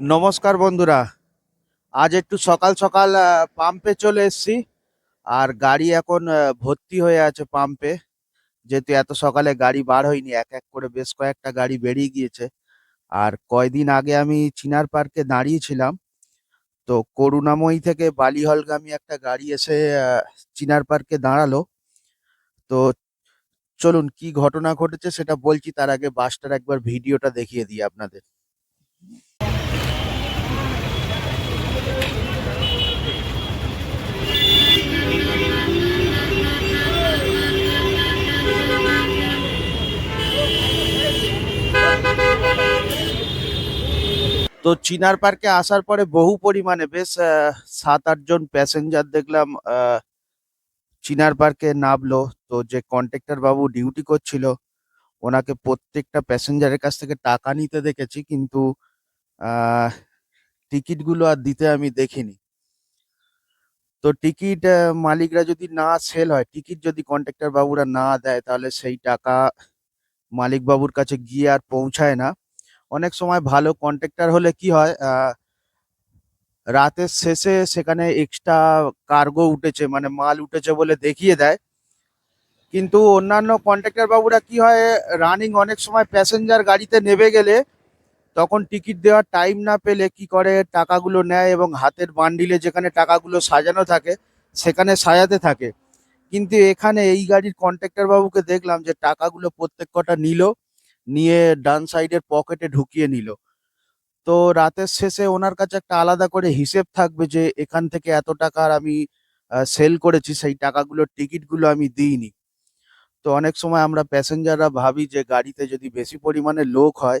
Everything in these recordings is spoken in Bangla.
নমস্কার বন্ধুরা। আজ একটু সকাল সকাল পাম্পে চলে এসেছি। আর গাড়ি এখন ভর্তি হয়ে আছে পাম্পে যেহেতু এত সকালে গাড়ি বার হয়নি, এক এক করে বেশ কয়েকটা গাড়ি বেরিয়ে গিয়েছে। আর কয়দিন আগে আমি চিনার পার্কে দাঁড়িয়েছিলাম। তো করুণাময়ী থেকে বালিহলগামী একটা গাড়ি এসে চিনার পার্কে দাঁড়াল। তো চলুন কি ঘটনা ঘটেছে সেটা বলছি, তার আগে বাসটার একবার ভিডিওটা দেখিয়ে দিই আপনাদের। তো চিনার পার্কে আসার পরে বহু পরিমাণে বেশ সাত আটজন প্যাসেঞ্জার দেখলাম চিনার পার্কে নামলো। তো যে কন্ট্রাক্টর বাবু ডিউটি করছিল, ওনাকে প্রত্যেকটা প্যাসেঞ্জারের কাছ থেকে টাকা নিতে দেখেছি, কিন্তু টিকিটগুলো আর দিতে আমি দেখিনি। তো টিকিট মালিকরা যদি না সেল হয়, টিকিট যদি কন্ট্রাক্টর বাবুরা না দেয়, তাহলে সেই টাকা মালিক বাবুর কাছে গিয়ে আর পৌঁছায় না। অনেক সময় ভালো কন্ট্রাক্টর হলে কি হয় রাতের শেষে সেখানে এক্সট্রা কার্গো উঠেছে মানে মাল উঠেছে বলে দেখিয়ে দেয়। কিন্তু অন্যান্য কন্ট্রাক্টর বাবুরা কি হয় রানিং অনেক সময় প্যাসেঞ্জার গাড়িতে নেবে গেলে তখন টিকিট দেওয়ার টাইম না পেলে কি করে, টাকাগুলো নেয় এবং হাতের বান্ডিলে যেখানে টাকাগুলো সাজানো থাকে, সেখানে সাজাতে থাকে। কিন্তু এখানে এই গাড়ির কন্ট্রাক্টর বাবুকে দেখলাম যে টাকাগুলো প্রত্যেক কটা নিল। নিয়ে ডান সাইডের পকেটে ঢুকিয়ে নিল। তো রাতের শেষে ওনার কাছে একটা আলাদা করে হিসেব থাকবে যে এখান থেকে এত টাকার আমি সেল করেছি, সেই টাকাগুলোর টিকিটগুলো আমি দিইনি। তো অনেক সময় আমরা প্যাসেঞ্জাররা ভাবি যে গাড়িতে যদি বেশি পরিমাণে লোক হয়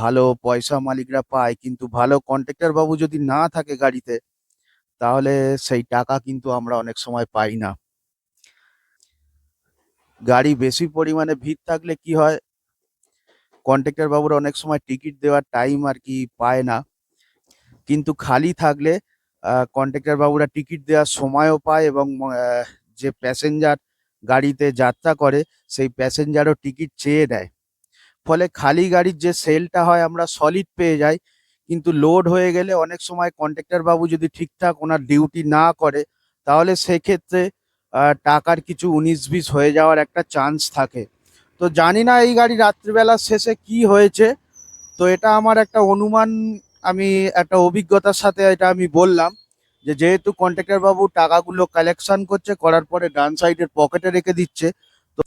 ভালো পয়সা মালিকরা পায়, কিন্তু ভালো কন্ট্রাক্টর বাবু যদি না থাকে গাড়িতে, তাহলে সেই টাকা কিন্তু আমরা অনেক সময় পাই না। গাড়ি বেশি পরিমাণে ভিড় থাকলে কি হয় কন্ট্রাক্টর বাবুরা অনেক সময় টিকিট দেওয়ার টাইম আর কি পায় না। কিন্তু খালি থাকলে কন্ট্রাক্টর বাবুরা টিকিট দেওয়ার সময়ও পায় এবং যে প্যাসেঞ্জার গাড়িতে যাত্রা করে, সেই প্যাসেঞ্জারও টিকিট চেয়ে নেয়। ফলে খালি গাড়ির যে সেলটা হয়, আমরা সলিড পেয়ে যাই। কিন্তু লোড হয়ে গেলে অনেক সময় কন্ট্রাক্টর বাবু যদি ঠিকঠাক ওনার ডিউটি না করে, তাহলে সেক্ষেত্রে টাকার কিছু উনিশ বিশ হয়ে যাওয়ার একটা চান্স থাকে। তো জানি না এই গাড়ি রাত্রিবেলার শেষে কি হয়েছে। তো এটা আমার একটা অনুমান, আমি একটা অভিজ্ঞতার সাথে এটা আমি বললাম যে যেহেতু কন্ট্রাক্টর বাবু টাকাগুলো কালেকশন করছে, করার পরে ডান সাইডের পকেটে রেখে দিচ্ছে, তো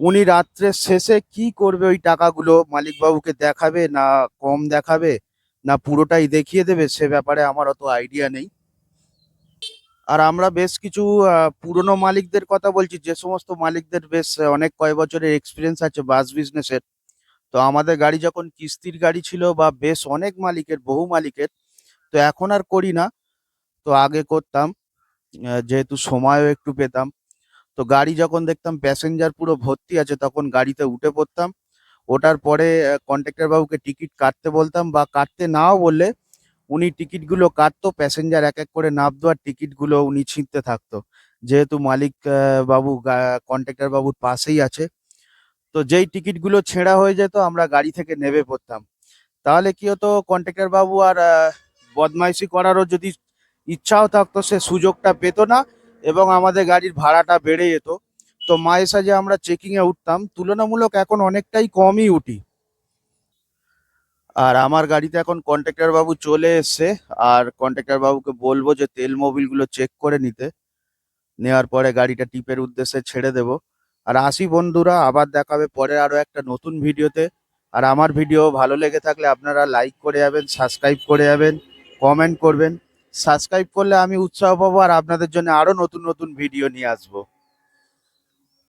উনি রাত্রের শেষে কি করবে ওই টাকাগুলো মালিক বাবুকে দেখাবে না কম দেখাবে, না পুরোটাই দেখিয়ে দেবে, সে ব্যাপারে আমার অত আইডিয়া নেই। আর আমরা বেশ কিছু পুরনো মালিকদের কথা বলছি, যে সমস্ত মালিকদের বেশ অনেক কয় বছরের এক্সপিরিয়েন্স আছে বাস বিজনেসের তো আমাদের গাড়ি যখন কিস্তির গাড়ি ছিল বা বেশ অনেক মালিকের, বহু মালিকের, তো এখন আর করি না। তো আগে করতাম যেহেতু সময়ও একটু পেতাম। তো গাড়ি যখন দেখতাম প্যাসেঞ্জার পুরো ভর্তি আছে, তখন গাড়িতে উঠে পড়তাম। ওটার পরে কন্ট্রাক্টর বাবুকে টিকিট কাটতে বলতাম বা কাটতে নাও বললে উনি টিকিটগুলো কাটতো প্যাসেঞ্জার এক এক করে নামতো আর টিকিটগুলো উনি ছিঁড়তে থাকতো। যেহেতু মালিক বাবু কন্ট্রাক্টর বাবুর পাশেই আছে। তো যেই টিকিটগুলো ছেঁড়া হয়ে যেত, আমরা গাড়ি থেকে নেমে পড়তাম। তাহলে কি হতো কন্ট্রাক্টর বাবু আর বদমাইশি করারও যদি ইচ্ছাও থাকতো, সে সুযোগটা পেতো না এবং আমাদের গাড়ির ভাড়াটা বেড়ে যেত। তো মায়ের সাজে আমরা চেকিং এ উঠতাম, তুলনামূলক এখন অনেকটাই কমই উঠি। আর আমার গাড়িতে এখন কন্ট্রাক্টর বাবু চলে এসছে, আর কন্ট্রাক্টর বাবুকে বলব যে তেল মোবিলগুলো চেক করে নিতে। নেওয়ার পরে গাড়িটা টিপের উদ্দেশ্যে ছেড়ে দেব। আর আসি বন্ধুরা, আবার দেখাবে পরে আরও একটা নতুন ভিডিওতে। আর আমার ভিডিও ভালো লেগে থাকলে আপনারা লাইক করে যাবেন সাবস্ক্রাইব করে যাবেন কমেন্ট করবেন। সাবস্ক্রাইব করলে আমি উৎসাহ পাবো আর আপনাদের জন্য আরও নতুন নতুন ভিডিও নিয়ে আসব।